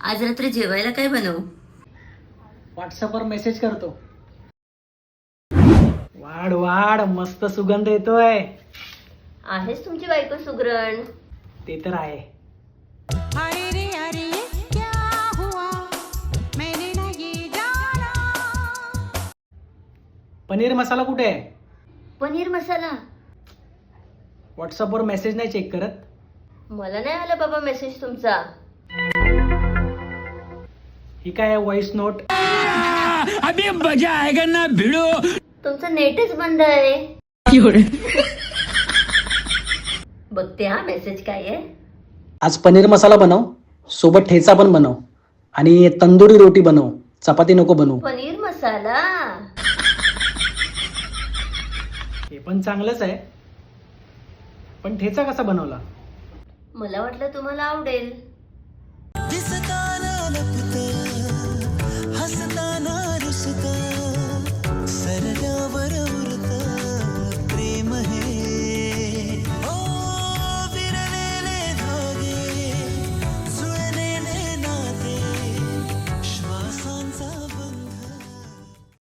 आज रात्री जेवायला काय बनवू? व्हॉट्सअपवर मेसेज करतो. वाढ वाढ मस्त सुगंध येतोय. आहेच तुमची बायको सुगरण? ते तर आहे. अरे रे अरे ये क्या हुआ? मैंने ना ये जाना। पनीर मसाला कुठे आहे? पनीर मसाला? व्हॉट्सअपवर मेसेज नाही चेक करत. मला नाही आला बाबा मेसेज तुमचा. ही काय व्हॉइस नोट तुमचं नेटच बंद आहे बघते हा मेसेज काय आहे. आज पनीर मसाला बनव सोबत ठेचा पण बनव आणि तंदुरी रोटी बनव चपाती नको बनवू. पनीर मसाला. हे पण चांगलंच आहे. पण ठेचा कसा बनवला? मला वाटलं तुम्हाला आवडेल.